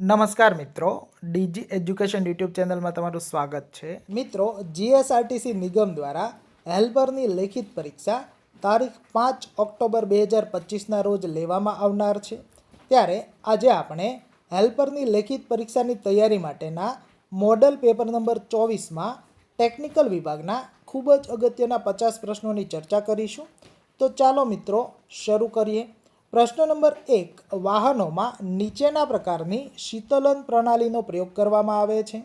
નમસ્કાર મિત્રો, DG education YouTube ચેનલમાં તમારું સ્વાગત છે. મિત્રો, જીએસઆરટીસી નિગમ દ્વારા હેલ્પરની લેખિત પરીક્ષા તારીખ પાંચ ઓક્ટોબર બે હજાર પચીસના રોજ લેવામાં આવનાર છે. ત્યારે આજે આપણે હેલ્પરની લેખિત પરીક્ષાની તૈયારી માટેના મોડલ પેપર નંબર ચોવીસમાં ટેકનિકલ વિભાગના ખૂબ જ અગત્યના પચાસ પ્રશ્નોની ચર્ચા કરીશું. તો ચાલો મિત્રો, શરૂ કરીએ. પ્રશ્ન નંબર એક, વાહનોમાં નીચેના પ્રકારની શીતલન પ્રણાલીનો પ્રયોગ કરવામાં આવે છે.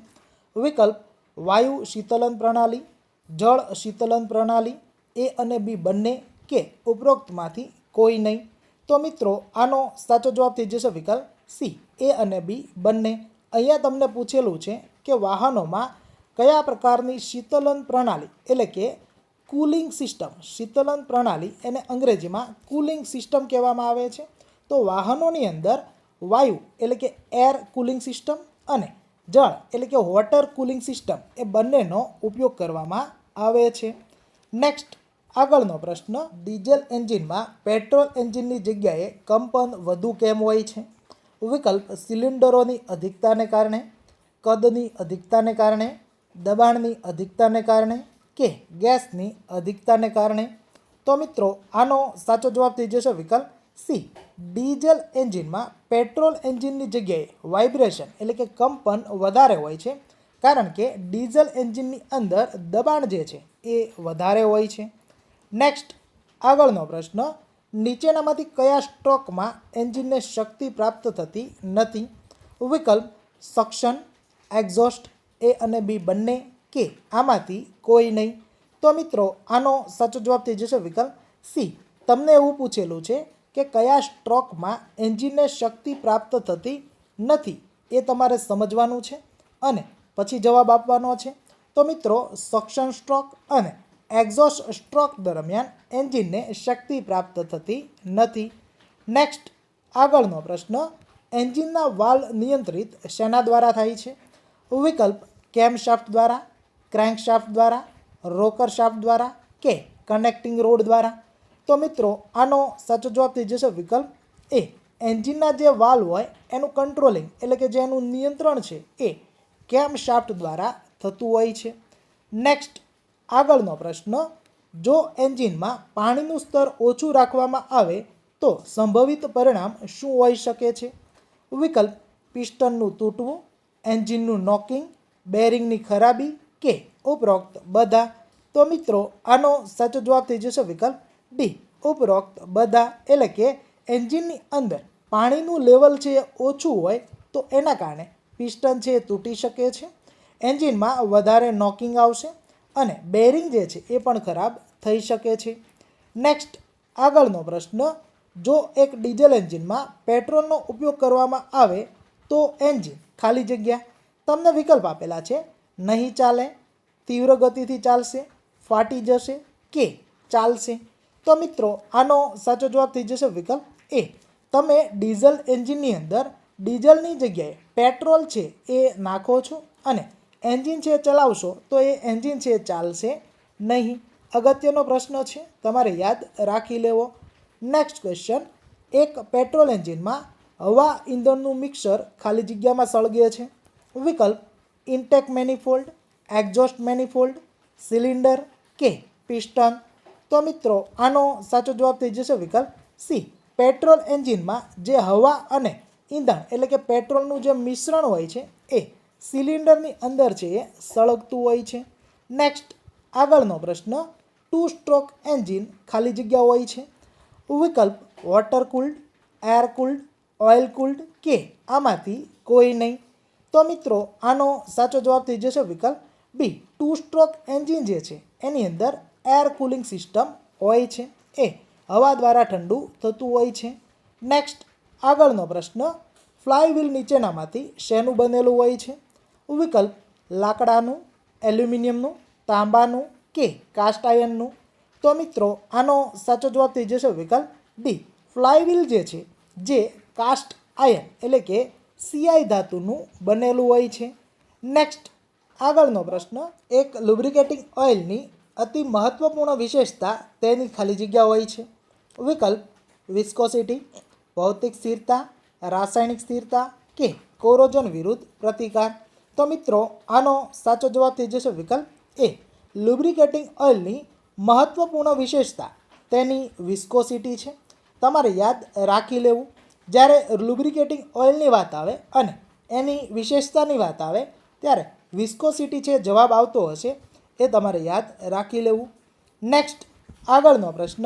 વિકલ્પ, વાયુ શીતલન પ્રણાલી, જળ શીતલન પ્રણાલી, એ અને બી બંને કે ઉપરોક્તમાંથી કોઈ નહીં. તો મિત્રો, આનો સાચો જવાબ થઈ જશે વિકલ્પ સી, એ અને બી બંને. અહીંયા તમને પૂછેલું છે કે વાહનોમાં કયા પ્રકારની શીતલન પ્રણાલી, એટલે કે કુલિંગ સિસ્ટમ, શીતલન પ્રણાલી એને અંગ્રેજીમાં કુલિંગ સિસ્ટમ કહેવામાં આવે છે. તો વાહનોની અંદર વાયુ એટલે કે એર કુલિંગ સિસ્ટમ અને જળ એટલે કે વોટર કુલિંગ સિસ્ટમ એ બંનેનો ઉપયોગ કરવામાં આવે છે. નેક્સ્ટ, આગળનો પ્રશ્ન, ડીઝલ એન્જિનમાં પેટ્રોલ એન્જિનની જગ્યાએ કંપન વધુ કેમ હોય છે? વિકલ્પ, સિલિન્ડરોની અધિકતાને કારણે, કદની અધિકતાને કારણે, દબાણની અધિકતાને કારણે કે ગેસની અધિકતાને કારણે? તો મિત્રો, આનો સાચો જવાબ થઈ જશે વિકલ્પ સી. ડીઝલ એન્જિનમાં પેટ્રોલ એન્જિનની જગ્યાએ વાઇબ્રેશન એટલે કે કંપન વધારે હોય છે, કારણ કે ડીઝલ એન્જિનની અંદર દબાણ જે છે એ વધારે હોય છે. નેક્સ્ટ, આગળનો પ્રશ્ન, નીચેનામાંથી કયા સ્ટ્રોકમાં એન્જિનને શક્તિ પ્રાપ્ત થતી નથી? વિકલ્પ સક્શન, એક્ઝોસ્ટ, એ અને બી બંને. કે આમાંથી કોઈ નહીં. તો મિત્રો, આનો સાચો જવાબ થઈ જશે વિકલ્પ સી. તમને એવું પૂછેલું છે કે કયા સ્ટ્રોકમાં એન્જિનને શક્તિ પ્રાપ્ત થતી નથી એ તમારે સમજવાનું છે અને પછી જવાબ આપવાનો છે. તો મિત્રો, સક્શન સ્ટ્રોક અને એક્ઝોસ્ટ સ્ટ્રોક દરમિયાન એન્જિનને શક્તિ પ્રાપ્ત થતી નથી. નેક્સ્ટ, આગળનો પ્રશ્ન. એન્જિનના વાલ નિયંત્રિત શેના દ્વારા થાય છે? વિકલ્પ કેમશાફ્ટ દ્વારા? ક્રેન્કશાફ્ટ દ્વારા રોકર શાફ્ટ દ્વારા કે કનેક્ટિંગ રોડ દ્વારા. તો મિત્રો, આનો સાચો જવાબ થઈ જશે વિકલ્પ એ. એન્જિનના જે વાલ્વ હોય, એનું કંટ્રોલિંગ એટલે કે જે એનું નિયંત્રણ છે, એ કેમ શાફ્ટ દ્વારા થતું હોય છે. નેક્સ્ટ આગળનો પ્રશ્ન, જો એન્જિનમાં પાણીનું સ્તર ઓછું રાખવામાં આવે, તો સંભવિત પરિણામ શું હોઈ શકે છે? વિકલ્પ, પિસ્ટનનું તૂટવું, એન્જિનનું નોકિંગ બેરિંગની ખરાબી કે ઉપરોક્ત બધા. તો મિત્રો, આનો સાચો જવાબ થઈ જશે વિકલ્પ ડી ઉપરોક્ત બધા એટલે કે એન્જિનની અંદર પાણીનું લેવલ છે એ ઓછું હોય તો એના કારણે પિસ્ટન છે એ તૂટી શકે છે. એન્જિનમાં વધારે નોકિંગ આવશે અને બેરિંગ જે છે એ પણ ખરાબ થઈ શકે છે. નેક્સ્ટ આગળનો પ્રશ્ન, જો એક ડીઝલ એન્જિનમાં પેટ્રોલનો ઉપયોગ કરવામાં આવે તો એન્જિન ખાલી જગ્યા. તમને વિકલ્પ આપેલા છે નહીં ચાલે, તીવ્ર ગતિથી ચાલશે, ફાટી જશે કે ચાલશે? તો મિત્રો, આનો સાચો જવાબ થઈ જશે વિકલ્પ એ. તમે ડીઝલ એન્જિનની અંદર, ડીઝલની જગ્યાએ પેટ્રોલ છે એ નાખો છો અને એન્જિન છે ચલાવશો તો એ એન્જિન છે ચાલશે નહીં. અગત્યનો પ્રશ્ન છે, તમારે યાદ રાખી લેવો. નેક્સ્ટ ક્વેશ્ચન એક પેટ્રોલ એન્જિનમાં હવા ઈંધણનું મિક્સર ખાલી જગ્યામાં સળગે છે. વિકલ્પ intake manifold, exhaust manifold, cylinder કે પિસ્ટન. તો મિત્રો, આનો સાચો જવાબ થઈ જશે વિકલ્પ સી. પેટ્રોલ એન્જિનમાં જે હવા અને ઈંધણ, એટલે કે પેટ્રોલનું જે મિશ્રણ હોય છે, એ સિલિન્ડરની અંદર છે એ સળગતું હોય છે. નેક્સ્ટ, આગળનો પ્રશ્ન ટુ સ્ટ્રોક એન્જિન ખાલી જગ્યા હોય છે. વિકલ્પ, water cooled, air cooled, oil cooled કે આમાંથી કોઈ નહીં. તો મિત્રો, આનો સાચો જવાબ થઈ જશે વિકલ્પ બી ટુ સ્ટ્રોક એન્જિન જે છે, એની અંદર એર કુલિંગ સિસ્ટમ હોય છે. એ હવા દ્વારા ઠંડુ થતું હોય છે. નેક્સ્ટ આગળનો પ્રશ્ન ફ્લાયવ્હીલ નીચેનામાંથી શેનું બનેલું હોય છે? વિકલ્પ, લાકડાનું, એલ્યુમિનિયમનું, તાંબાનું કે કાસ્ટ આયર્નનું? તો મિત્રો, આનો સાચો જવાબ થઈ જશે વિકલ્પ ડી ફ્લાયવ્હીલ જે છે, જે કાસ્ટ આયર્ન, એટલે કે સીઆઈ ધાતુનું બનેલું હોય છે. નેક્સ્ટ આગળનો પ્રશ્ન, એક લુબ્રિકેટિંગ ઓઇલની અતિ મહત્ત્વપૂર્ણ વિશેષતા તેની ખાલી જગ્યા હોય છે. વિકલ્પ વિસ્કોસિટી ભૌતિક સ્થિરતા, રાસાયણિક સ્થિરતા કે કોરોજન વિરુદ્ધ પ્રતિકાર. તો મિત્રો, આનો સાચો જવાબ થઈ જશે વિકલ્પ એ. લુબ્રિકેટિંગ ઓઇલની મહત્વપૂર્ણ વિશેષતા તેની વિસ્કોસિટી છે. તમારે યાદ રાખી લેવું. જ્યારે લુબ્રિકેટિંગ ઓઇલની વાત આવે અને એની વિશેષતાની વાત આવે, ત્યારે વિસ્કોસિટી છે જવાબ આવતો હશે, એ તમારે યાદ રાખી લેવું. નેક્સ્ટ આગળનો પ્રશ્ન,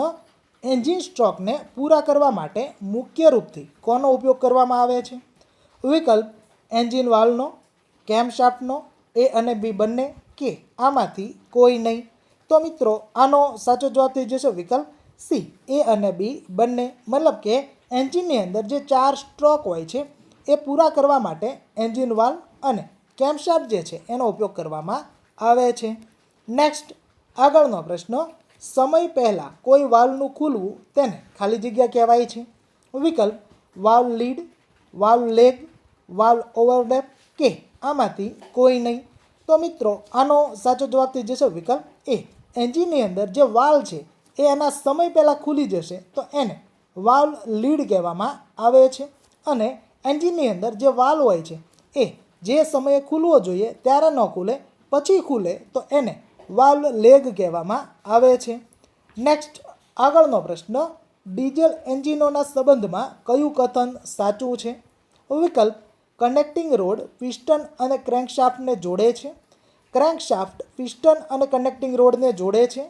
એન્જિન સ્ટ્રોકને પૂરા કરવા માટે મુખ્ય રૂપથી કોનો ઉપયોગ કરવામાં આવે છે? વિકલ્પ, એન્જિન વાલ્વનો, કેમશાફ્ટનો, એ અને બી બંને કે આમાંથી કોઈ નહીં? તો મિત્રો, આનો સાચો જવાબ થઈ જશે વિકલ્પ સી. એ અને બી બંને. મતલબ કે એન્જિનની અંદર જે ચાર સ્ટ્રોક હોય છે, એ પૂરા કરવા માટે એન્જિન વાલ અને કેમશાફ્ટ જે છે, એનો ઉપયોગ કરવામાં આવે છે. નેક્સ્ટ આગળનો પ્રશ્ન, સમય પહેલાં કોઈ વાલ્વનું ખુલવું તેને ખાલી જગ્યા કહેવાય છે. વિકલ્પ, valve lead, valve lag, valve overlap કે આમાંથી કોઈ નહીં. તો મિત્રો, આનો સાચો જવાબ થઈ જશે વિકલ્પ એ. એન્જિનની અંદર જે વાલ છે, એ એના સમય પહેલાં ખુલી જશે, તો એને વાલ્વ લીડ કહેવામાં આવે છે અને એન્જિનની અંદર જે વાલ્વ હોય છે, એ જે સમયે ખુલવો જોઈએ ત્યારે ન ખુલે, પછી ખુલે તો એને વાલ્વ લેગ કહેવામાં આવે છે. નેક્સ્ટ આગળનો પ્રશ્ન, ડીઝલ એન્જિનોના સંબંધમાં કયું કથન સાચું છે? વિકલ્પ, કનેક્ટિંગ રોડ, પિસ્ટન અને ક્રેન્કશાફ્ટને જોડે છે. ક્રેન્કશાફ્ટ પિસ્ટન અને કનેક્ટિંગ રોડને જોડે છે.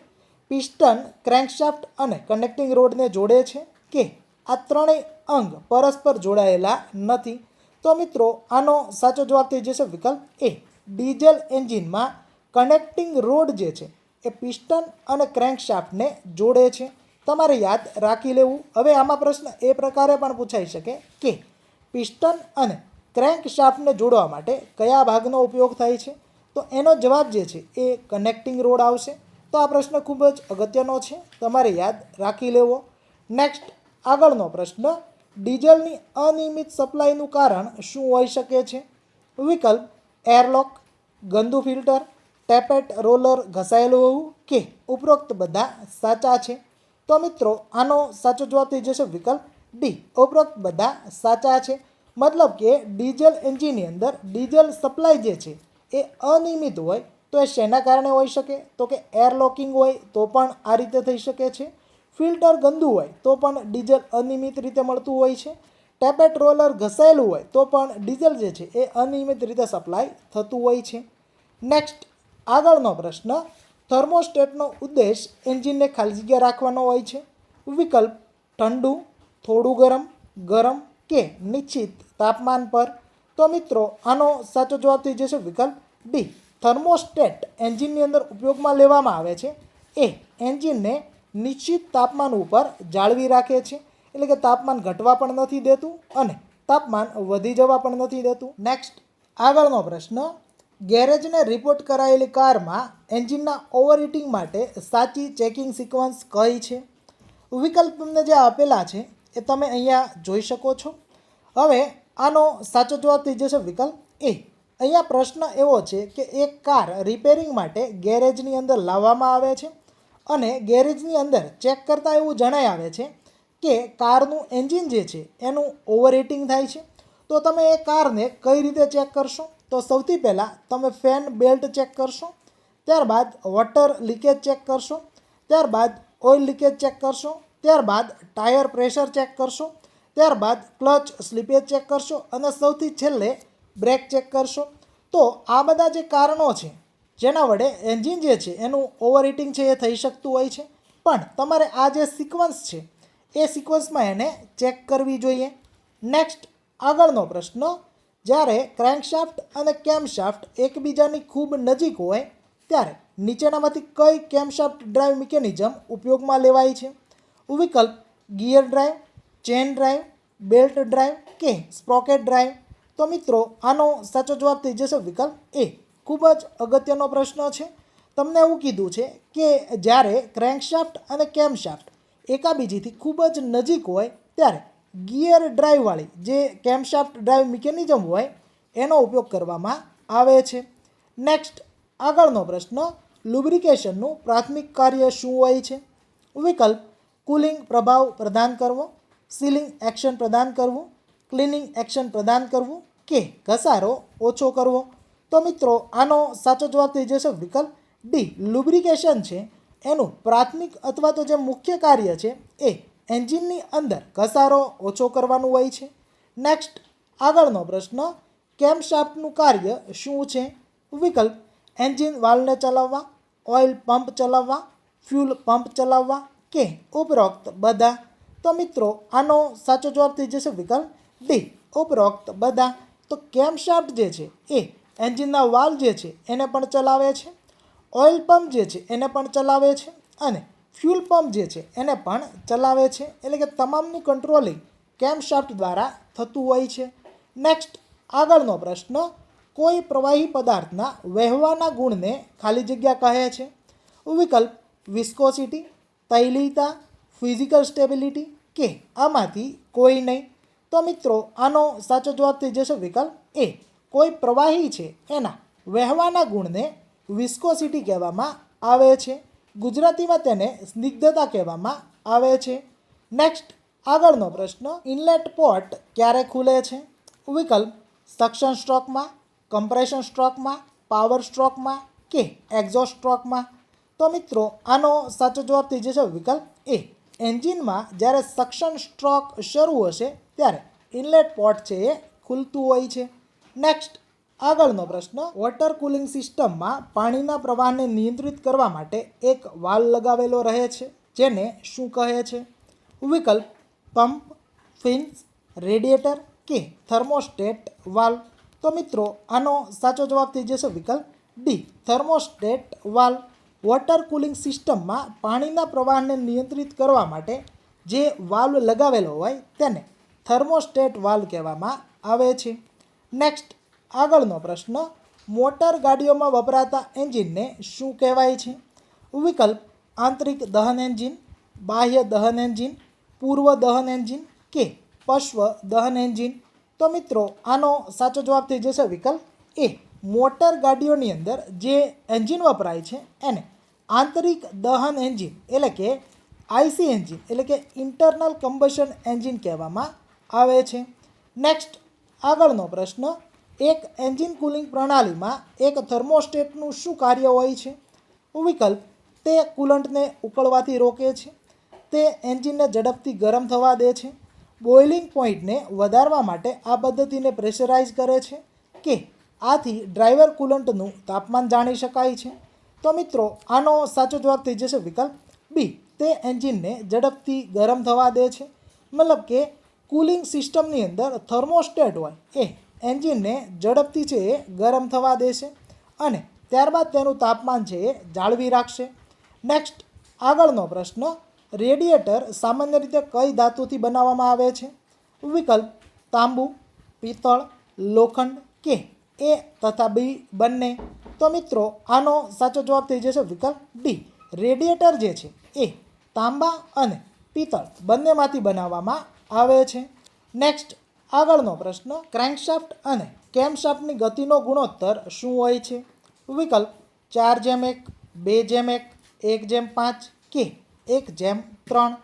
પિસ્ટન, ક્રેન્કશાફ્ટ અને કનેક્ટિંગ રોડને જોડે છે. કે આ ત્રણેય અંગ પરસ્પર જોડાયેલા નથી. તો મિત્રો, આનો સાચો જવાબ થઈ જશે વિકલ્પ એ. ડીઝલ એન્જિનમાં કનેક્ટિંગ રોડ જે છે, એ પિસ્ટન અને ક્રેન્કશાફ્ટને જોડે છે. તમારે યાદ રાખી લેવું. હવે આમાં પ્રશ્ન એ પ્રકારે પણ પૂછાઈ શકે કે પિસ્ટન અને ક્રેન્કશાફ્ટને જોડવા માટે કયા ભાગનો ઉપયોગ થાય છે? તો એનો જવાબ જે છે, એ કનેક્ટિંગ રોડ આવશે. તો આ પ્રશ્ન ખૂબ જ અગત્યનો છે. તમારે યાદ રાખી લેવો. નેક્સ્ટ આગળનો પ્રશ્ન, ડીઝલની અનિયમિત સપ્લાયનું કારણ શું હોઈ શકે છે? વિકલ્પ, એરલોક, ગંદુ ફિલ્ટર, ટેપેટ રોલર ઘસાયેલું હોવું કે ઉપરોક્ત બધા સાચા છે? તો મિત્રો, આનો સાચો જવાબ થઈ જશે વિકલ્પ ડી, ઉપરોક્ત બધા સાચા છે. મતલબ કે ડીઝલ એન્જિનની અંદર ડીઝલ સપ્લાય જે છે એ અનિયમિત હોય તો એ શેના કારણે હોઈ શકે? તો કે એર લોકિંગ હોય તો પણ આ રીતે થઈ શકે છે? ફિલ્ટર ગંદુ હોય તો પણ ડીઝલ અનિયમિત રીતે મળતું હોય છે. ટેપેટ રોલર ઘસાયેલું હોય તો પણ ડીઝલ જે છે એ અનિયમિત રીતે સપ્લાય થતું હોય છે. નેક્સ્ટ, આગળનો પ્રશ્ન, થર્મોસ્ટેટનો ઉદ્દેશ એન્જિનને ખાલી જગ્યા રાખવાનો હોય છે. વિકલ્પ, ઠંડુ, થોડું ગરમ ગરમ કે નિશ્ચિત તાપમાન પર. તો મિત્રો, આનો સાચો જવાબ થઈ જશે વિકલ્પ ડી થર્મોસ્ટેટ એન્જિનની અંદર ઉપયોગમાં લેવામાં આવે છે. એ, એન્જિનને નિશ્ચિત તાપમાન ઉપર જાળવી રાખે છે. એટલે કે તાપમાન ઘટવા પણ નથી દેતું અને તાપમાન વધી જવા પણ નથી દેતું. નેક્સ્ટ આગળનો પ્રશ્ન. ગેરેજને રિપોર્ટ કરાયેલી કારમાં એન્જિનના ઓવરહીટિંગ માટે સાચી ચેકિંગ સિક્વન્સ કઈ છે? વિકલ્પ તમને જે આપેલા છે એ તમે અહીંયા જોઈ શકો છો. હવે, આનો સાચો જવાબ થઈ જશે વિકલ્પ એ. અહીંયા પ્રશ્ન એવો છે કે એક કાર રિપેરિંગ માટે ગેરેજની અંદર લાવવામાં આવે છે. અને ગેરેજની અંદર ચેક કરતાં એવું જણાઈ આવે છે કે કારનું એન્જિન જે છે, એનું ઓવરહીટિંગ થાય છે. તો તમે એ કારને કઈ રીતે ચેક કરશો? તો સૌથી પહેલાં તમે ફેન બેલ્ટ ચેક કરશો, ત્યારબાદ વોટર લીકેજ ચેક કરશો, ત્યારબાદ ઓઇલ લીકેજ ચેક કરશો, ત્યારબાદ ટાયર પ્રેશર ચેક કરશો, ત્યારબાદ ક્લચ સ્લીપેજ ચેક કરશો અને સૌથી છેલ્લે બ્રેક ચેક કરશો. તો આ બધા જે કારણો છે જેના વડે એન્જિન જે છે એનું ઓવરહીટિંગ છે એ થઈ શકતું હોય છે. પણ તમારે આ જે સિક્વન્સ છે, એ સિક્વન્સમાં એને ચેક કરવી જોઈએ. નેક્સ્ટ આગળનો પ્રશ્ન, જ્યારે ક્રેન્કશાફ્ટ અને કેમશાફ્ટ એકબીજાની ખૂબ નજીક હોય, ત્યારે નીચેનામાંથી કઈ કેમશાફ્ટ ડ્રાઈવ મિકેનિઝમ ઉપયોગમાં લેવાય છે? વિકલ્પ gear drive chain drive belt drive કે સ્પ્રોકેટ ડ્રાઈવ તો મિત્રો, આનો સાચો જવાબ થઈ જશે વિકલ્પ એ ખૂબ જ અગત્યનો પ્રશ્ન છે. તમને એવું કીધું છે કે જ્યારે ક્રેન્કશાફ્ટ અને કેમશાફ્ટ એકાબીજીથી ખૂબ જ નજીક હોય, ત્યારે ગિયર ડ્રાઈવવાળી જે કેમશાફ્ટ ડ્રાઈવ મિકેનિઝમ હોય, એનો ઉપયોગ કરવામાં આવે છે. નેક્સ્ટ, આગળનો પ્રશ્ન, લુબ્રિકેશનનું પ્રાથમિક કાર્ય શું હોય છે? વિકલ્પ, કુલિંગ પ્રભાવ પ્રદાન કરવો, સીલિંગ એક્શન પ્રદાન કરવું, ક્લિનિંગ એક્શન પ્રદાન કરવું કે ઘસારો ઓછો કરવો? તો મિત્રો, આનો સાચો જવાબ થઈ જશે વિકલ્પ ડી લુબ્રિકેશન છે. એનું પ્રાથમિક અથવા તો જે મુખ્ય કાર્ય છે એ એન્જિનની અંદર ઘસારો ઓછો કરવાનું હોય છે. નેક્સ્ટ આગળનો પ્રશ્ન, કેમશાફ્ટનું કાર્ય શું છે? વિકલ્પ, એન્જિન વાલ્વને ચલાવવા, ઓઇલ પંપ ચલાવવા, ફ્યુલ પંપ ચલાવવા કે ઉપરોક્ત બધા? તો મિત્રો, આનો સાચો જવાબ થઈ જશે વિકલ્પ ડી ઉપરોક્ત બધા. તો કેમશાફ્ટ જે છે એ એન્જિનના વાલ જે છે એને પણ ચલાવે છે, ઓઇલ પંપ જે છે એને પણ ચલાવે છે અને ફ્યુલ પંપ જે છે એને પણ ચલાવે છે. એટલે કે તમામનું કંટ્રોલિંગ કેમશાફ્ટ દ્વારા થતું હોય છે. નેક્સ્ટ આગળનો પ્રશ્ન, કોઈ પ્રવાહી પદાર્થના વહેવાના ગુણને ખાલી જગ્યા કહે છે? વિકલ્પ વિસ્કોસિટી તૈલીતા ફિઝિકલ સ્ટેબિલિટી કે આમાંથી કોઈ નહીં. તો મિત્રો, આનો સાચો જવાબ થઈ જશે વિકલ્પ એ. કોઈ પ્રવાહી છે એના વહેવાના ગુણને વિસ્કોસિટી કહેવામાં આવે છે. ગુજરાતીમાં તેને સ્નિગ્ધતા કહેવામાં આવે છે. નેક્સ્ટ આગળનો પ્રશ્ન ઇનલેટ પોર્ટ ક્યારે ખુલે છે? વિકલ્પ સક્શન સ્ટ્રોકમાં કમ્પ્રેશન સ્ટ્રોકમાં પાવર સ્ટ્રોકમાં કે એક્ઝોસ્ટ સ્ટ્રોકમાં તો મિત્રો, આનો સાચો જવાબ થઈ જશે વિકલ્પ એ એન્જિનમાં જ્યારે સક્શન સ્ટ્રોક શરૂ હશે ત્યારે ઇનલેટ પોર્ટ છે એ ખુલતું હોય છે. નેક્સ્ટ આગળનો પ્રશ્ન વોટર કુલિંગ સિસ્ટમમાં પાણીના પ્રવાહને નિયંત્રિત કરવા માટે એક વાલ લગાવેલો રહે છે, જેને શું કહે છે? વિકલ્પ પંપ ફિન્સ રેડિએટર કે થર્મોસ્ટેટ વાલ્વ તો મિત્રો, આનો સાચો જવાબ થઈ જશે વિકલ્પ D thermostat valve water cooling સિસ્ટમમાં પાણીના પ્રવાહને નિયંત્રિત કરવા માટે જે વાલ્વ લગાવેલો હોય તેને થર્મોસ્ટેટ વાલ્વ કહેવામાં આવે છે. નેક્સ્ટ આગળનો પ્રશ્ન, મોટર ગાડીઓમાં વપરાતા એન્જિનને શું કહેવાય છે? વિકલ્પ, આંતરિક દહન એન્જિન, બાહ્ય દહન એન્જિન, પૂર્વ દહન એન્જિન કે પશ્વ દહન એન્જિન? તો મિત્રો, આનો સાચો જવાબ થઈ જશે વિકલ્પ એ. મોટર ગાડીઓની અંદર જે એન્જિન વપરાય છે, એને આંતરિક દહન એન્જિન એટલે કે આઈસી એન્જિન એટલે કે ઇન્ટરનલ કમ્બશન એન્જિન કહેવામાં આવે છે. નેક્સ્ટ આગળનો પ્રશ્ન, એક એન્જિન કુલિંગ પ્રણાલીમાં એક થર્મોસ્ટેટનું શું કાર્ય હોય છે? વિકલ્પ, તે કુલન્ટને ઉકળવાથી રોકે છે, તે એન્જિનને ઝડપથી ગરમ થવા દે છે, બોઇલિંગ પોઈન્ટને વધારવા માટે આ પદ્ધતિને પ્રેશરાઇઝ કરે છે કે આથી ડ્રાઈવર કુલન્ટનું તાપમાન જાણી શકાય છે. તો મિત્રો, આનો સાચો જવાબ થઈ જશે વિકલ્પ બી, તે એન્જિનને ઝડપથી ગરમ થવા દે છે. મતલબ કે કુલિંગ સિસ્ટમની અંદર થર્મોસ્ટેટ હોય એ એન્જિનને ઝડપથી છે એ ગરમ થવા દેશે અને ત્યારબાદ તેનું તાપમાન છે એ જાળવી રાખશે. નેક્સ્ટ આગળનો પ્રશ્ન, રેડિએટર સામાન્ય રીતે કઈ ધાતુથી બનાવવામાં આવે છે? વિકલ્પ, તાંબુ, પિત્તળ, લોખંડ કે એ તથા બી બંને. તો મિત્રો, આનો સાચો જવાબ થઈ જશે વિકલ્પ ડી રેડિએટર જે છે એ તાંબા અને પિત્તળ બંનેમાંથી બનાવવામાં આવે છે. નેક્સ્ટ આગળનો પ્રશ્ન ક્રેન્કશાફ્ટ અને કેમશાફ્ટની ગતિનો ગુણોત્તર શું હોય છે? વિકલ્પ, ચાર જેમ એક, બે જેમ એક એક જેમ પાંચ કે એક જેમ ત્રણ.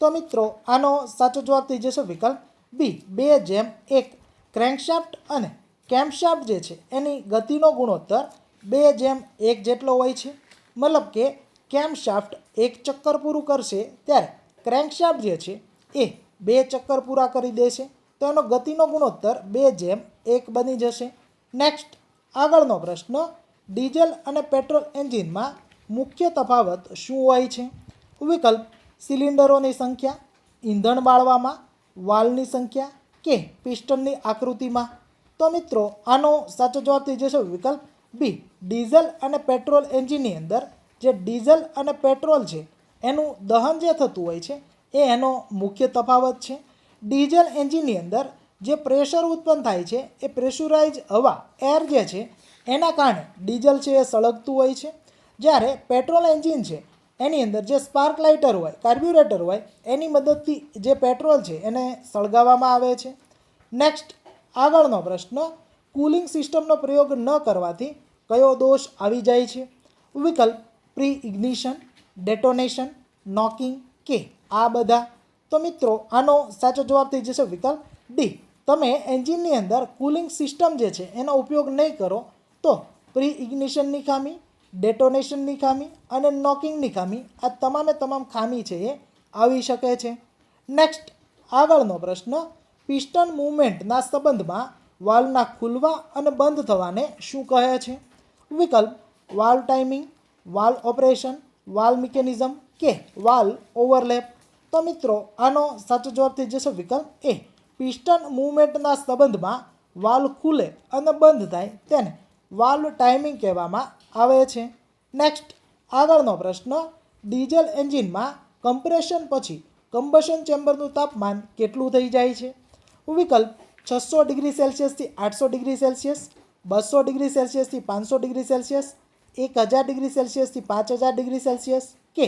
તો મિત્રો, આનો સાચો જવાબ થઈ જશે વિકલ્પ બી બે જેમ એક. ક્રેન્કશાફ્ટ અને કેમ્પશાફ્ટ જે છે, એની ગતિનો ગુણોત્તર બે જેમ એક જેટલો હોય છે. મતલબ કે કેમ્પશાફ્ટ એક ચક્કર પૂરું કરશે, ત્યારે ક્રેન્કશાફ્ટ જે છે, એ બે ચક્કર પૂરા કરી દેશે તો એનો ગતિનો ગુણોત્તર બે જેમ એક બની જશે. નેક્સ્ટ આગળનો પ્રશ્ન, ડીઝલ અને પેટ્રોલ એન્જિનમાં મુખ્ય તફાવત શું હોય છે? વિકલ્પ, સિલિન્ડરોની સંખ્યા, ઈંધણ બાળવામાં, વાલની સંખ્યા કે પિસ્ટનની આકૃતિમાં? તો મિત્રો, આનો સાચો જવાબ થઈ જશે વિકલ્પ બી ડીઝલ અને પેટ્રોલ એન્જિનની અંદર જે ડીઝલ અને પેટ્રોલ છે, એનું દહન જે થતું હોય છે એ એનો મુખ્ય તફાવત છે. ડીઝલ એન્જિનની અંદર જે પ્રેશર ઉત્પન્ન થાય છે, એ પ્રેશરાઇઝ હવા, એર જે છે, એના કારણે ડીઝલ છે એ સળગતું હોય છે. જ્યારે પેટ્રોલ એન્જિન છે, એની અંદર જે સ્પાર્ક લાઇટર હોય, કાર્બ્યુરેટર હોય, એની મદદથી જે પેટ્રોલ છે, એને સળગાવવામાં આવે છે. નેક્સ્ટ, આગળનો પ્રશ્ન, કુલિંગ સિસ્ટમનો પ્રયોગ ન કરવાથી કયો દોષ આવી જાય છે? વિકલ્પ પ્રી ઇગ્નિશન ડેટોનેશન, નોકિંગ, કે આ બધા. તો મિત્રો, આનો સાચો જવાબ થઈ જશે વિકલ્પ ડી તમે એન્જિનની અંદર કુલિંગ સિસ્ટમ જે છે, એનો ઉપયોગ નહીં કરો, તો પ્રી ઇગ્નિશનની ખામી ડેટોનેશનની ખામી અને નોકિંગની ખામી, આ તમામે તમામ ખામી છે એ આવી શકે છે. નેક્સ્ટ આગળનો પ્રશ્ન પિસ્ટન મૂવમેન્ટના સંબંધમાં વાલ્વના ખુલવા અને બંધ થવાને શું કહે છે? વિકલ્પ valve timing valve operation valve mechanism કે વાલ્વ ઓવરલેપ તો મિત્રો, આનો સાચો જવાબ થઈ જશે વિકલ્પ એ. પિસ્ટન મૂવમેન્ટના સંબંધમાં વાલ્વ ખુલે અને બંધ થાય તેને વાલ્વ ટાઈમિંગ કહેવામાં આવે છે. નેક્સ્ટ, આગળનો પ્રશ્ન, ડીઝલ એન્જિનમાં કમ્પ્રેશન પછી કમ્બશન ચેમ્બરનું તાપમાન કેટલું થઈ જાય છે? વિકલ્પ, છસો ડિગ્રી સેલ્સિયસથી આઠસો ડિગ્રી સેલ્સિયસ, બસો ડિગ્રી સેલ્સિયસથી પાંચસો ડિગ્રી સેલ્સિયસ, એક હજાર ડિગ્રી સેલ્સિયસથી પાંચ હજાર ડિગ્રી સેલ્સિયસ કે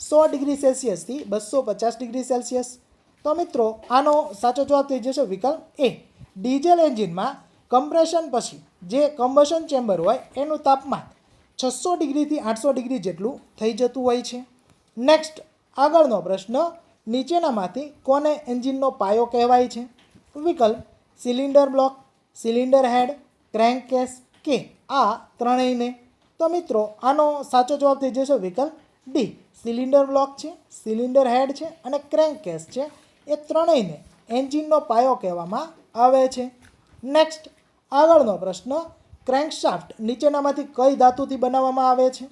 સો ડિગ્રી સેલ્સિયસથી બસો પચાસ ડિગ્રી સેલ્સિયસ. તો મિત્રો, આનો સાચો જવાબ થઈ જશે વિકલ્પ એ. ડીઝલ એન્જિનમાં કમ્પ્રેશન પછી જે કમ્બશન ચેમ્બર હોય એનું તાપમાન છસો ડિગ્રીથી આઠસો ડિગ્રી જેટલું થઈ જતું હોય છે. નેક્સ્ટ, આગળનો પ્રશ્ન, નીચેનામાંથી કોને એન્જિનનો પાયો કહેવાય છે? વિકલ્પ, cylinder block, cylinder head crank case કે આ ત્રણેયને. તો મિત્રો, આનો સાચો જવાબ થઈ જશે વિકલ્પ ડી સિલિન્ડર બ્લોક છે સિલિન્ડર હેડ છે અને ક્રેન્ક કેસ છે. એ ત્રણેયને એન્જિનનો પાયો કહેવામાં આવે છે. નેક્સ્ટ આગળનો પ્રશ્ન ક્રેન્કશાફ્ટ નીચેનામાંથી કઈ ધાતુથી બનાવવામાં આવે છે?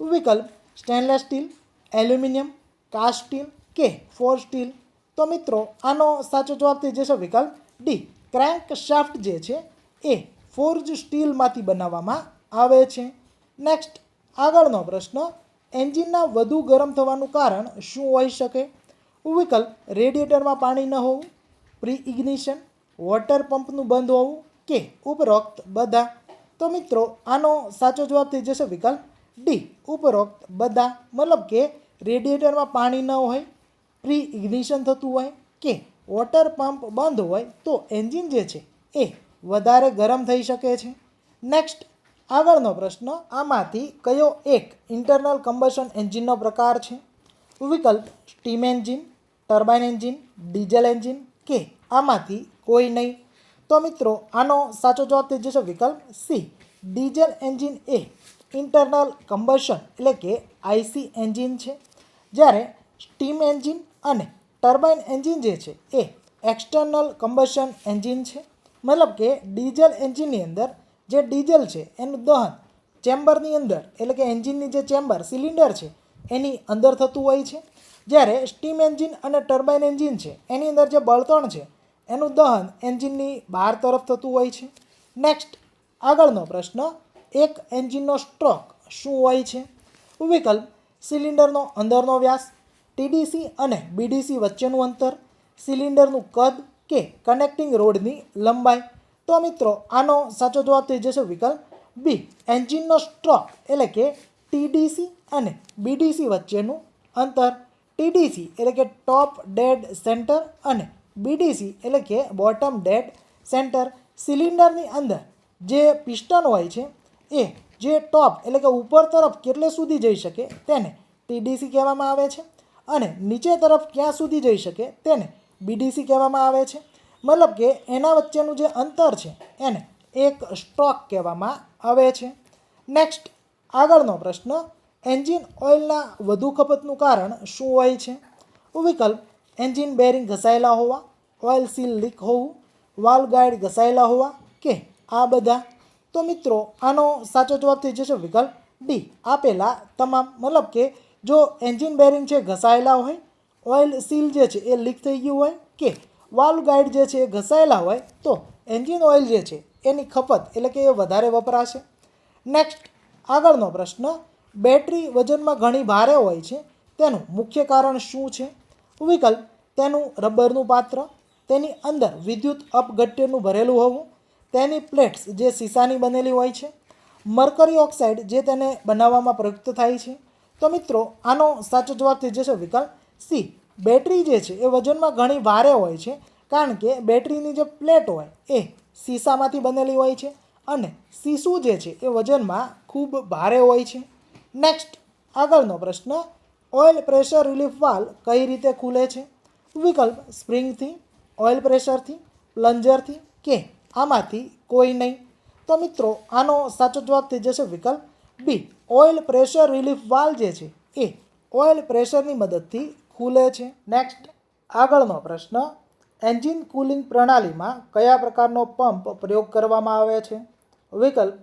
વિકલ્પ stainless steel aluminium cast steel કે ફોર સ્ટીલ તો મિત્રો, આનો સાચો જવાબ થઈ જશે વિકલ્પ ડી ક્રેન્કશાફ્ટ જે છે એ ફોર્જ સ્ટીલમાંથી બનાવવામાં આવે છે. નેક્સ્ટ આગળનો પ્રશ્ન એન્જિનના વધુ ગરમ થવાનું કારણ શું હોઈ શકે? વિકલ્પ રેડિએટરમાં પાણી ન હોવું પ્રી ઇગ્નિશન વોટર પંપનું બંધ હોવું કે ઉપરોક્ત બધા? તો મિત્રો, આનો સાચો જવાબ થઈ જશે વિકલ્પ ડી. ઉપરોક્ત બધા, મતલબ કે રેડિએટરમાં પાણી ન હોય પ્રી ઇગ્નિશન થતું હોય કે વોટર પંપ બંધ હોય તો એન્જિન જે છે એ વધારે ગરમ થઈ શકે છે. નેક્સ્ટ આગળનો પ્રશ્ન, આમાંથી કયો એક ઇન્ટરનલ કમ્બશન એન્જિનનો પ્રકાર છે? વિકલ્પ steam engine turbine engine diesel engine કે આમાંથી કોઈ નહીં. તો મિત્રો, આનો સાચો જવાબ થઈ જશે વિકલ્પ સી ડીઝલ એન્જિન એ ઇન્ટરનલ કમ્બશન એટલે કે આઈસી એન્જિન છે. જ્યારે સ્ટીમ એન્જિન અને ટર્બાઇન એન્જિન જે છે, એ એક્સટર્નલ કમ્બશન એન્જિન છે. મતલબ કે ડીઝલ એન્જિનની અંદર જે ડીઝલ છે, એનું દહન ચેમ્બરની અંદર, એટલે કે એન્જિનની જે ચેમ્બર, સિલિન્ડર છે, એની અંદર થતું હોય છે. જ્યારે સ્ટીમ એન્જિન અને ટર્બાઇન એન્જિન છે, એની અંદર જે બળતણ છે, એનું દહન એન્જિનની બહાર તરફ થતું હોય છે. નેક્સ્ટ આગળનો પ્રશ્ન, એક એન્જિનનો સ્ટ્રોક શું હોય છે? વિકલ્પ, સિલિન્ડરનો અંદરનો વ્યાસ, ટીડીસી અને બીડીસી વચ્ચેનું અંતર, સિલિન્ડરનું કદ કે કનેક્ટિંગ રોડની લંબાઈ. તો મિત્રો, આનો સાચો જવાબ થઈ જશે વિકલ્પ બી એન્જિનનો સ્ટ્રોક એટલે કે ટીડીસી અને બીડીસી વચ્ચેનું અંતર. ટીડીસી એટલે કે ટોપ ડેડ સેન્ટર અને બીડીસી એટલે કે બોટમ ડેડ સેન્ટર સિલિન્ડરની અંદર જે પિસ્ટન હોય છે, એ જે ટોપ એટલે કે ઉપર તરફ કેટલે સુધી જઈ શકે તેને ટીડીસી કહેવામાં આવે છે અને નીચે તરફ ક્યાં સુધી જઈ શકે તેને બીડીસી કહેવામાં આવે છે. મતલબ કે એના વચ્ચેનું જે અંતર છે એને એક સ્ટ્રોક કહેવામાં આવે છે. નેક્સ્ટ આગળનો પ્રશ્ન, એન્જિન ઓઇલના વધુ ખપતનું કારણ શું હોય છે? વિકલ્પ એન્જિન બેરિંગ ઘસાયેલા હોવા, ઓઇલ સીલ લીક હોવું વાલ ગાઈડ ઘસાયેલા હોવા કે આ બધા? તો મિત્રો, આનો સાચો જવાબ થઈ જશે વિકલ્પ ડી આપેલા તમામ, મતલબ કે જો એન્જિન બેરિંગ છે ઘસાયેલા હોય, ઓઇલ સીલ જે છે એ લીક થઈ ગયું હોય કે વાલ્વ ગાઈડ જે છે એ ઘસાયેલા હોય તો એન્જિન ઓઇલ જે છે એની ખપત એટલે કે એ વધારે વપરાશે. નેક્સ્ટ આગળનો પ્રશ્ન, બેટરી વજનમાં ઘણી ભારે હોય છે, તેનું મુખ્ય કારણ શું છે? વિકલ્પ, તેનું રબરનું પાત્ર, તેની અંદર વિદ્યુત અપઘટ્યનું ભરેલું હોવું, તેની પ્લેટ્સ જે સીસાની બનેલી હોય છે, મર્કરી ઓક્સાઇડ જે તેને બનાવવામાં પ્રયુક્ત થાય છે. તો મિત્રો, આનો સાચો જવાબ થઈ જશે વિકલ્પ સી બેટરી જે છે, એ વજનમાં ઘણી ભારે હોય છે, કારણ કે બેટરીની જે પ્લેટ હોય, એ શીશામાંથી બનેલી હોય છે અને શીશું જે છે, એ વજનમાં ખૂબ ભારે હોય છે. નેક્સ્ટ આગળનો પ્રશ્ન ઓઇલ પ્રેશર રિલીફ વાલ્વ કઈ રીતે ખુલે છે? વિકલ્પ સ્પ્રિંગથી ઓઇલ પ્રેશરથી પ્લન્જરથી કે આમાંથી કોઈ નહીં. તો મિત્રો, આનો સાચો જવાબ થઈ જશે વિકલ્પ B. Oil pressure relief valve જે છે, એ ઓઇલ પ્રેશરની મદદથી ખુલે છે? નેક્સ્ટ આગળનો પ્રશ્ન, એન્જિન કુલિંગ પ્રણાલીમાં કયા પ્રકારનો પંપ પ્રયોગ કરવામાં આવે છે? વિકલ્પ,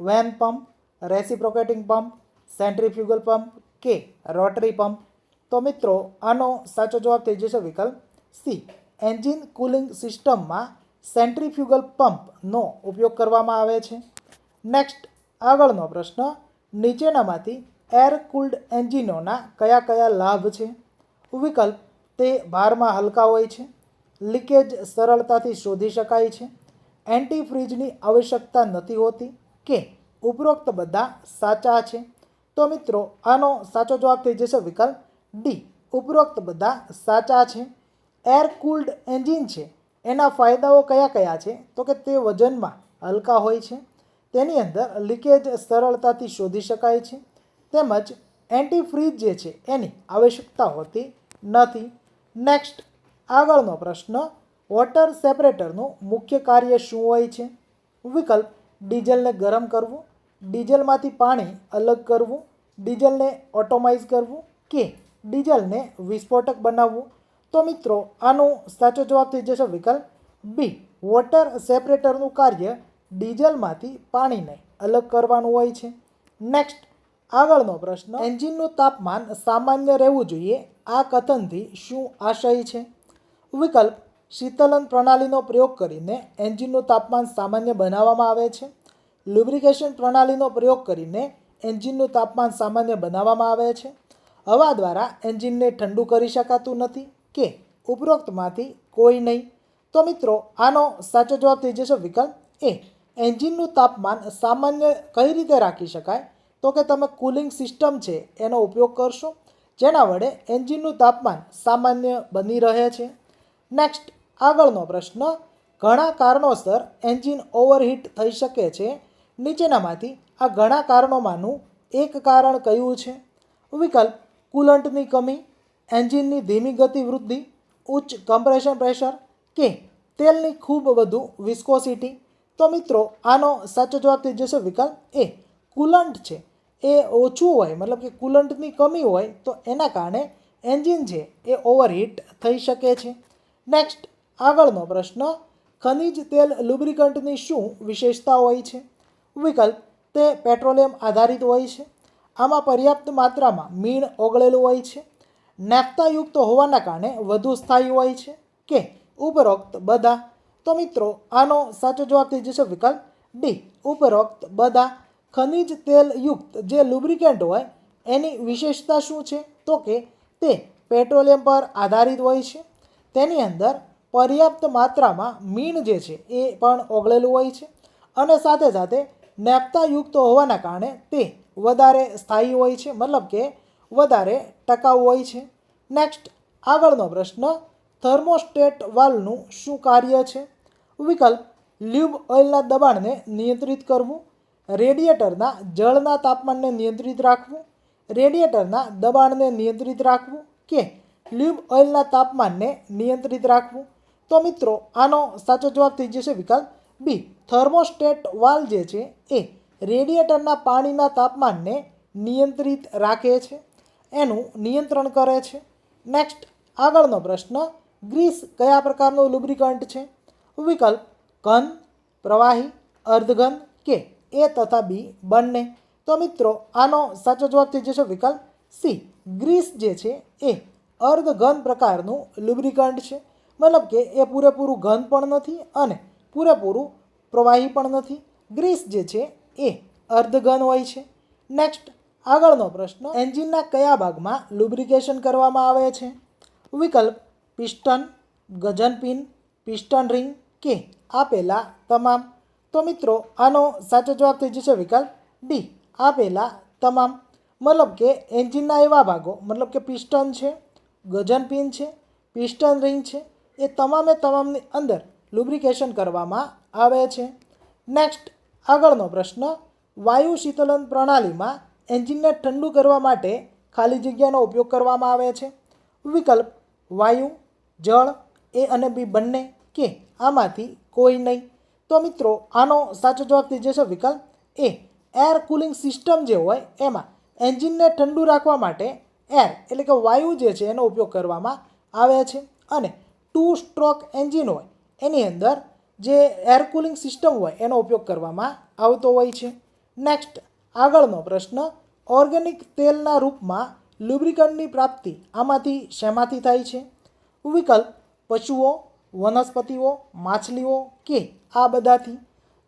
vane pump, reciprocating pump, centrifugal pump કે રોટરી પંપ? તો મિત્રો, આનો સાચો જવાબ થઈ જશે વિકલ્પ સી એન્જિન કુલિંગ સિસ્ટમમાં સેન્ટ્રીફ્યુગલ પંપનો ઉપયોગ કરવામાં આવે છે. નેક્સ્ટ આગળનો પ્રશ્ન, નીચેનામાંથી એર કુલ્ડ એન્જિનોના કયા કયા લાભ છે? વિકલ્પ તે ભારમાં હલકા હોય છે, લીકેજ સરળતાથી શોધી શકાય છે એન્ટી ફ્રીજની આવશ્યકતા નથી હોતી કે ઉપરોક્ત બધા સાચા છે. તો મિત્રો, આનો સાચો જવાબ થઈ જશે વિકલ્પ ડી, ઉપરોક્ત બધા સાચા છે. એર કુલ્ડ એન્જિન છે, એના ફાયદાઓ કયા કયા છે? તો કે તે વજનમાં હલકા હોય છે, તેની અંદર લીકેજ સરળતાથી શોધી શકાય છે, તેમજ એન્ટી ફ્રીજ જે છે, એની આવશ્યકતા હોતી નથી. નેક્સ્ટ આગળનો પ્રશ્ન વોટર સેપરેટરનું મુખ્ય કાર્ય શું હોય છે? વિકલ્પ, ડીઝલને ગરમ કરવું, ડીઝલમાંથી પાણી અલગ કરવું, ડીઝલને ઓટોમાઇઝ કરવું કે ડીઝલને વિસ્ફોટક બનાવવું? તો મિત્રો, આનો સાચો જવાબ થઈ જશે વિકલ્પ બી વોટર સેપરેટરનું કાર્ય ડીઝલમાંથી પાણીને અલગ કરવાનું હોય છે. નેક્સ્ટ આગળનો પ્રશ્ન, એન્જિનનું તાપમાન સામાન્ય રહેવું જોઈએ આ કથનથી શું આશય છે? વિકલ્પ, શીતલન પ્રણાલીનો પ્રયોગ કરીને એન્જિનનું તાપમાન સામાન્ય બનાવવામાં આવે છે. લુબ્રિકેશન પ્રણાલીનો પ્રયોગ કરીને એન્જિનનું તાપમાન સામાન્ય બનાવવામાં આવે છે. હવા દ્વારા એન્જિનને ઠંડુ કરી શકાતું નથી કે ઉપરોક્તમાંથી કોઈ નહીં. તો મિત્રો, આનો સાચો જવાબ થઈ જશે વિકલ્પ એ. એન્જિનનું તાપમાન સામાન્ય કઈ રીતે રાખી શકાય? તો કે તમે કુલિંગ સિસ્ટમ છે એનો ઉપયોગ કરશો. જેના વડે એન્જિનનું તાપમાન સામાન્ય બની રહે છે. નેક્સ્ટ આગળનો પ્રશ્ન, ઘણા કારણોસર એન્જિન ઓવરહીટ થઈ શકે છે. નીચેનામાંથી આ ઘણા કારણોમાંનું એક કારણ કયું છે? વિકલ્પ કુલન્ટની કમી, એન્જિનની ધીમી ગતિ વૃદ્ધિ ઉચ્ચ કમ્પ્રેશન પ્રેશર કે તેલની ખૂબ વધુ વિસ્કોસિટી. તો મિત્રો, આનો સાચો જવાબ થઈ જશે વિકલ્પ એ કુલન્ટ છે. એ ઓછું હોય, મતલબ કે કુલન્ટની કમી હોય, તો એના કારણે એન્જિન છે એ ઓવરહીટ થઈ શકે છે. નેક્સ્ટ, આગળનો પ્રશ્ન, ખનિજ તેલ લુબ્રિકન્ટની શું વિશેષતા હોય છે? વિકલ્પ, તે પેટ્રોલિયમ આધારિત હોય છે. આમાં પર્યાપ્ત માત્રામાં મીણ ઓગળેલું હોય છે. નેફતાયુક્ત હોવાના કારણે વધુ સ્થાયી હોય છે કે ઉપરોક્ત બધા. તો મિત્રો, આનો સાચો જવાબ થઈ જશે વિકલ્પ ડી, ઉપરોક્ત બધા. ખનિજ તેલયુક્ત જે લુબ્રિકેન્ટ હોય, એની વિશેષતા શું છે? તો કે તે પેટ્રોલિયમ પર આધારિત હોય છે. તેની અંદર પર્યાપ્ત માત્રામાં મીણ જે છે, એ પણ ઓગળેલું હોય છે. અને સાથે સાથે નેપ્તાયુક્ત હોવાના કારણે તે વધારે સ્થાયી હોય છે, મતલબ કે વધારે ટકાઉ હોય છે. નેક્સ્ટ આગળનો પ્રશ્ન, થર્મોસ્ટેટ વાલ્વનું શું કાર્ય છે? વિકલ્પ, લ્યુબ ઓઇલના દબાણને નિયંત્રિત કરવું. રેડિયેટરના જળના તાપમાનને નિયંત્રિત રાખવું, રેડિયેટરના દબાણને નિયંત્રિત રાખવું કે લ્યુબ ઓઇલના તાપમાનને નિયંત્રિત રાખવું? તો મિત્રો, આનો સાચો જવાબ થઈ જશે વિકલ્પ બી. થર્મોસ્ટેટ વાલ જે છે એ રેડિયેટરના પાણીના તાપમાનને નિયંત્રિત રાખે છે, એનું નિયંત્રણ કરે છે. નેક્સ્ટ, આગળનો પ્રશ્ન, ગ્રીસ કયા પ્રકારનું લુબ્રિકન્ટ છે? વિકલ્પ ઘન, પ્રવાહી, અર્ધઘન કે એ તથા બી બંને. તો મિત્રો, આનો સાચો જવાબ થઈ જશે વિકલ્પ સી. ગ્રીસ જે છે એ અર્ધઘન પ્રકારનું લુબ્રિકન્ટ છે. મતલબ કે એ પૂરેપૂરું ઘન પણ નથી અને પૂરેપૂરું પ્રવાહી પણ નથી. ગ્રીસ જે છે એ અર્ધઘન હોય છે. નેક્સ્ટ આગળનો પ્રશ્ન, એન્જિનના કયા ભાગમાં લુબ્રિકેશન કરવામાં આવે છે? વિકલ્પ, piston gudgeon pin piston ring કે આપેલા તમામ તો મિત્રો, આનો સાચો જવાબ થઈ જશે વિકલ્પ ડી આપેલા તમામ, મતલબ કે એન્જિનના એવા ભાગો, મતલબ કે પિસ્ટન છે, ગજન પિન છે, પિસ્ટન રિંગ છે, એ તમામે તમામની અંદર લુબ્રિકેશન કરવામાં આવે છે. નેક્સ્ટ આગળનો પ્રશ્ન, વાયુ શીતલન પ્રણાલીમાં એન્જિનને ઠંડુ કરવા માટે ખાલી જગ્યાનો ઉપયોગ કરવામાં આવે છે. વિકલ્પ, વાયુ, જળ, એ અને બી બંને, કે આમાંથી કોઈ નહીં. તો મિત્રો, આનો સાચો જવાબ થઈ જશે વિકલ્પ એ. એર કુલિંગ સિસ્ટમ જે હોય, એમાં એન્જિનને ઠંડુ રાખવા માટે એર એટલે કે વાયુ જે છે, એનો ઉપયોગ કરવામાં આવે છે. અને ટુ સ્ટ્રોક એન્જિન હોય, એની અંદર જે એર કુલિંગ સિસ્ટમ હોય, એનો ઉપયોગ કરવામાં આવતો હોય છે. નેક્સ્ટ આગળનો પ્રશ્ન ઓર્ગેનિક તેલના રૂપમાં લુબ્રિકન્ટની પ્રાપ્તિ આમાંથી શેમાંથી થાય છે? વિકલ્પ, પશુઓ વનસ્પતિઓ, માછલીઓ કે આ બધાથી.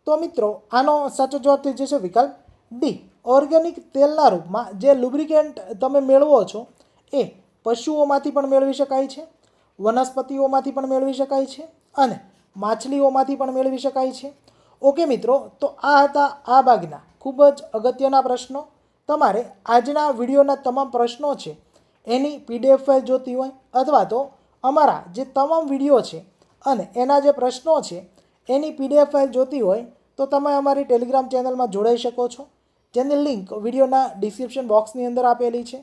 તો મિત્રો, આનો સાચો જવાબ થઈ જશે વિકલ્પ ડી. ઓર્ગેનિક તેલના રૂપમાં જે લુબ્રિકેન્ટ તમે મેળવો છો, એ પશુઓમાંથી પણ મેળવી શકાય છે, વનસ્પતિઓમાંથી પણ મેળવી શકાય છે અને માછલીઓમાંથી પણ મેળવી શકાય છે. ઓકે મિત્રો, તો આ હતા આ ભાગના ખૂબ જ અગત્યના પ્રશ્નો. તમારે આજના વિડીયોના તમામ પ્રશ્નો છે, એની પીડીએફ ફાઇલ જોતી હોય અથવા તો અમારા જે તમામ વીડિયો છે અને એના જે પ્રશ્નો છે, એની પીડીએફ ફાઇલ જોતી હોય તો તમે અમારી ટેલિગ્રામ ચેનલમાં જોડાઈ શકો છો. જેની લિંક વિડીયોના ડિસ્ક્રિપ્શન બોક્સની અંદર આપેલી છે.